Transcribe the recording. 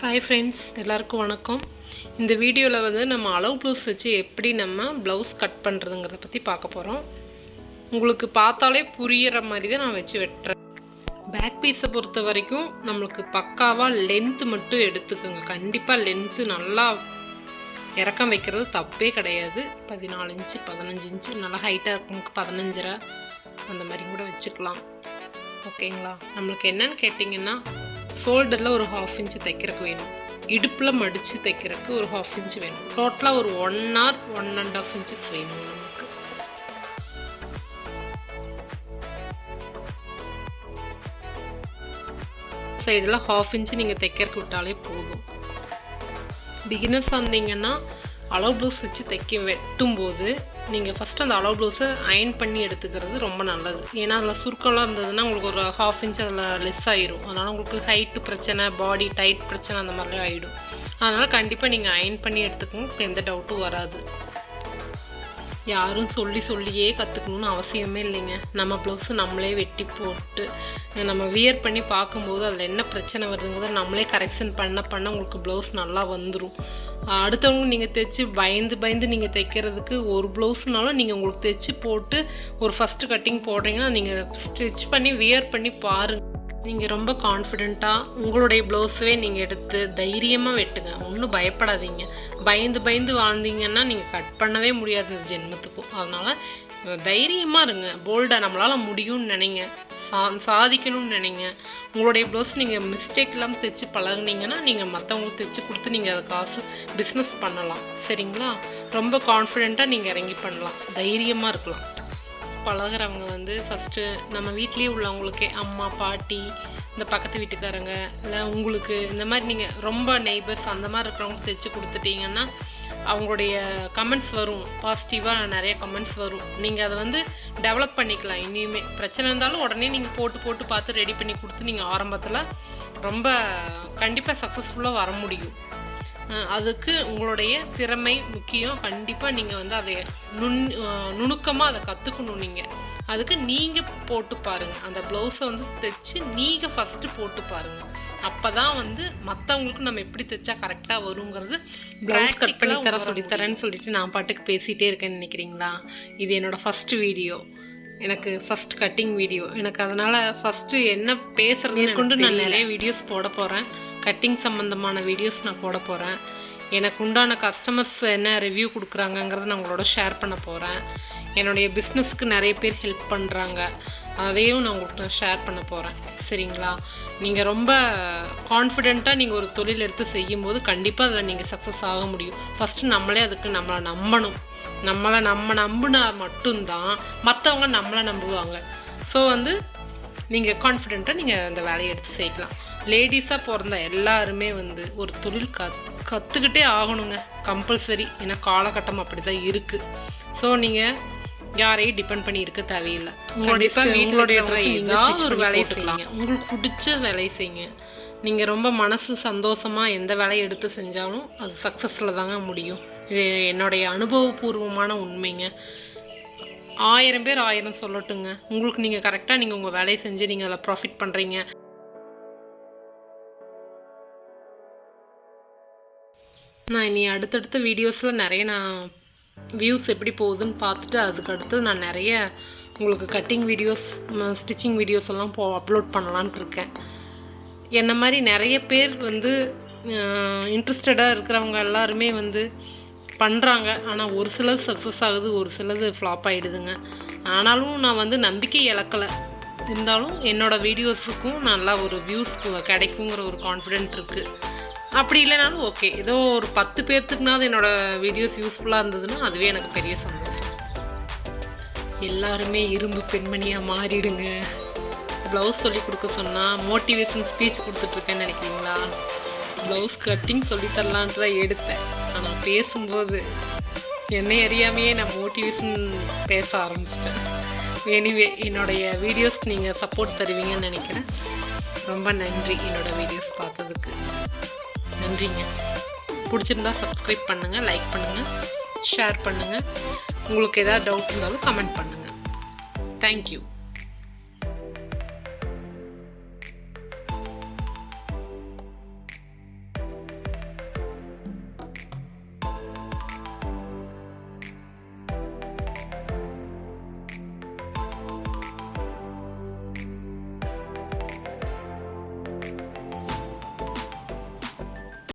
Hi friends எல்லாருக்கும் வணக்கம். இந்த வீடியோவில் வந்து நம்ம அளவு ப்ளவுஸ் வச்சு எப்படி நம்ம ப்ளவுஸ் கட் பண்ணுறதுங்கிறத பற்றி பார்க்க போகிறோம் உங்களுக்கு பார்த்தாலே புரியிற மாதிரி தான் நான் வச்சு வெட்டுறேன். பேக் பீஸை பொறுத்த வரைக்கும் நம்மளுக்கு பக்காவாக லென்த்து மட்டும் எடுத்துக்கோங்க. கண்டிப்பாக லென்த்து நல்லா இறக்கம் வைக்கிறது தப்பே கிடையாது. பதினாலு இன்ச்சு பதினஞ்சு இன்ச்சு நல்லா ஹைட்டாக இருக்கவங்களுக்கு பதினஞ்சரை அந்த மாதிரி கூட வச்சுக்கலாம். ஓகேங்களா நம்மளுக்கு என்னன்னு கேட்டிங்கன்னா ஷோல்டரில் ஒரு ஹாஃப் இன்ச்சு தைக்கிறதுக்கு வேணும். இடுப்பில் மடித்து தைக்கிறதுக்கு ஒரு ஹாஃப் இன்ச்சு வேணும். டோட்டலாக ஒரு one or one and half inches வேணும் நமக்கு. சைடில் ஹாஃப் இன்ச்சு நீங்கள் தைக்கிறதுக்கு விட்டாலே போதும். பிகினர்ஸ் வந்தீங்கன்னா அளவு ப்ளவுஸ் வச்சு தைக்க வெட்டும்போது நீங்கள் ஃபஸ்ட்டு அந்த அளவு ப்ளவுஸை அயன் பண்ணி எடுத்துக்கிறது ரொம்ப நல்லது. ஏன்னா அதில் சுருக்கம்லாம் இருந்ததுன்னா உங்களுக்கு ஒரு ஹாஃப் இன்ச் அதில் லெஸ் ஆயிரும். அதனால் உங்களுக்கு ஹைட்டு பிரச்சனை பாடி டைட் பிரச்சனை அந்த மாதிரிலாம் ஆகிடும் அதனால் கண்டிப்பாக நீங்கள் அயன் பண்ணி எடுத்துக்கோங்க எந்த டவுட்டும் வராது. யாரும் சொல்லி சொல்லியே கற்றுக்கணும்னு அவசியமே இல்லைங்க. நம்ம ப்ளவுஸை நம்மளே வெட்டி போட்டு நம்ம வியர் பண்ணி பார்க்கும்போது அதில் என்ன பிரச்சனை வருதுங்கிறத நம்மளே கரெக்ஷன் பண்ண பண்ண உங்களுக்கு ப்ளவுஸ் நல்லா வந்துடும் அடுத்தவங்க நீங்கள் தைச்சி பயந்து பயந்து நீங்கள் தைக்கிறதுக்கு ஒரு ப்ளவுஸ்னாலும் நீங்கள் உங்களுக்கு தைச்சி போட்டு ஒரு ஃபஸ்ட்டு கட்டிங் போடுறீங்கன்னா நீங்கள் ஸ்டிச் பண்ணி வியர் பண்ணி பாருங்கள் நீங்கள் ரொம்ப கான்ஃபிடெண்ட்டாக உங்களுடைய ப்ளவுஸவே நீங்கள் எடுத்து தைரியமாக வெட்டுங்க. ஒன்றும் பயப்படாதீங்க. பயந்து பயந்து வாழ்ந்தீங்கன்னா நீங்கள் கட் பண்ணவே முடியாது இந்த ஜென்மத்துக்கும். அதனால் தைரியமாக இருங்க. போல்டாக நம்மளால் முடியும்னு நினைங்க. சா சாதிக்கணும்னு நினைங்க. உங்களுடைய ப்ளவுஸ் நீங்கள் மிஸ்டேக் இல்லாமல் தைச்சு பழகுனீங்கன்னா நீங்கள் மற்றவங்களுக்கு தைச்சு கொடுத்து நீங்கள் அதை காசு பிஸ்னஸ் பண்ணலாம். சரிங்களா? ரொம்ப கான்ஃபிடெண்ட்டாக நீங்கள் இறங்கி பண்ணலாம். தைரியமாக இருக்கலாம். பழகிறவங்க வந்து ஃபஸ்ட்டு நம்ம வீட்லேயே உள்ளவங்களுக்கே அம்மா பாட்டி இந்த பக்கத்து வீட்டுக்காரங்க இல்லை உங்களுக்கு இந்த மாதிரி நீங்கள் ரொம்ப நெய்பர்ஸ் அந்த மாதிரி இருக்கிறவங்க தைச்சு கொடுத்துட்டீங்கன்னா அவங்களுடைய கமெண்ட்ஸ் வரும். பாசிட்டிவாக நிறைய கமெண்ட்ஸ் வரும். நீங்கள் அதை வந்து டெவலப் பண்ணிக்கலாம். இனியுமே பிரச்சனை இருந்தாலும் உடனே நீங்கள் போட்டு போட்டு பார்த்து ரெடி பண்ணி கொடுத்து நீங்கள் ஆரம்பத்தில் ரொம்ப கண்டிப்பாக சக்ஸஸ்ஃபுல்லாக வர முடியும். அதுக்கு உங்களுடைய திறமை முக்கியம். கண்டிப்பாக நீங்கள் வந்து அதை நுண் நுணுக்கமாக அதை கற்றுக்கணும் நீங்கள் அதுக்கு நீங்கள் போட்டு பாருங்கள் அந்த ப்ளவுஸை வந்து தைச்சு நீங்கள் ஃபஸ்ட்டு போட்டு பாருங்கள் அப்போ தான் வந்து மற்றவங்களுக்கு நம்ம எப்படி தைச்சா கரெக்டாக வருங்கிறது ப்ளவுஸ் கட் பண்ணி தர சொல்லித்தரேன்னு சொல்லிட்டு நான் பாட்டுக்கு பேசிகிட்டே இருக்கேன்னு நினைக்கிறீங்களா? இது என்னோடய ஃபஸ்ட்டு வீடியோ எனக்கு ஃபஸ்ட் கட்டிங் வீடியோ எனக்கு அதனால் ஃபஸ்ட்டு என்ன பேசுகிறது கொண்டு நான் நிறைய வீடியோஸ் போட போகிறேன் கட்டிங் சம்மந்தமான வீடியோஸ் நான் போட போகிறேன் எனக்கு உண்டான கஸ்டமர்ஸ் என்ன ரிவ்யூ கொடுக்குறாங்கங்கிறத நான் உங்களோட ஷேர் பண்ண போகிறேன் என்னுடைய பிஸ்னஸ்க்கு நிறைய பேர் ஹெல்ப் பண்ணுறாங்க அதையும் நான் உங்களுக்கு ஷேர் பண்ண போகிறேன் சரிங்களா? நீங்கள் ரொம்ப கான்ஃபிடெண்ட்டாக நீங்கள் ஒரு தொழில் எடுத்து செய்யும்போது கண்டிப்பாக அதில் நீங்கள் சக்ஸஸ் ஆக முடியும். ஃபஸ்ட்டு நம்மளே அதுக்கு நம்மளை நம்பணும். நம்மளை நம்ம நம்பினா மட்டும்தான் மற்றவங்க நம்மளை நம்புவாங்க. ஸோ வந்து நீங்கள் கான்ஃபிடெண்ட்டாக நீங்கள் அந்த வேலையை எடுத்து செய்யலாம். லேடிஸாக பிறந்த எல்லாருமே வந்து ஒரு தொழில் கத் கற்றுக்கிட்டே ஆகணுங்க. கம்பல்சரி ஏன்னா காலகட்டம் அப்படி தான் இருக்குது ஸோ நீங்கள் யாரையும் டிபெண்ட் பண்ணி இருக்க தேவையில்லை. உங்களுடைய வீட்டுடைய ஏதாவது ஒரு வேலையை செய்யுங்க. உங்களுக்கு பிடிச்ச வேலையை செய்யுங்க. நீங்கள் ரொம்ப மனசு சந்தோஷமாக எந்த வேலையை எடுத்து செஞ்சாலும் அது சக்ஸஸில் தாங்க முடியும். இது என்னுடைய அனுபவபூர்வமான உண்மைங்க. ஆயிரம் பேர் ஆயிரம் சொல்லட்டுங்க. உங்களுக்கு நீங்கள் கரெக்டாக நீங்கள் உங்கள் வேலையை செஞ்சு நீங்கள் அதில் ப்ராஃபிட் பண்ணுறீங்க நான் இனி அடுத்தடுத்த வீடியோஸில் நிறைய நான் வியூஸ் எப்படி போகுதுன்னு பார்த்துட்டு அதுக்கு அடுத்து நான் நிறைய உங்களுக்கு கட்டிங் வீடியோஸ் ஸ்டிச்சிங் வீடியோஸ் எல்லாம் போ அப்லோட் பண்ணலான்ட்டு இருக்கேன். என்ன மாதிரி நிறைய பேர் வந்து இன்ட்ரெஸ்டடாக இருக்கிறவங்க எல்லாருமே வந்து பண்ணுறாங்க ஆனால் ஒரு சிலது சக்ஸஸ் ஆகுது ஒரு சிலது ஃப்ளாப் ஆகிடுதுங்க ஆனாலும் நான் வந்து நம்பிக்கை இழக்கலை. இருந்தாலும் என்னோடய வீடியோஸுக்கும் நல்லா ஒரு வியூஸ் கிடைக்குங்கிற ஒரு கான்ஃபிடென்ட் இருக்குது அப்படி இல்லைனாலும் ஓகே ஏதோ ஒரு பத்து பேர்த்துக்குனாவது என்னோடய வீடியோஸ் யூஸ்ஃபுல்லாக இருந்ததுன்னா அதுவே எனக்கு பெரிய சந்தோஷம். எல்லாருமே இரும்பு பெண்மணியாக மாறிடுங்க. ப்ளவுஸ் சொல்லி கொடுக்க சொன்னால் மோட்டிவேஷன் ஸ்பீச் கொடுத்துட்ருக்கேன்னு நினைக்கிறீங்களா? ப்ளவுஸ் கட்டிங் சொல்லித்தரலான்ட்டு தான் எடுத்தேன். ஆனால் பேசும்போது என்னை அறியாமையே நான் மோட்டிவேஷன் பேச ஆரம்பிச்சிட்டேன். எனிவே என்னுடைய வீடியோஸ்க்கு நீங்கள் சப்போர்ட் தருவீங்கன்னு நினைக்கிறேன். ரொம்ப நன்றி என்னோடய வீடியோஸ் பார்த்ததுக்கு. நன்றிங்க. பிடிச்சிருந்தா சப்ஸ்கிரைப் பண்ணுங்கள் லைக் பண்ணுங்கள் ஷேர் பண்ணுங்கள் உங்களுக்கு எதாவது டவுட் இருந்தாலும் கமெண்ட் பண்ணுங்கள் தேங்க்யூ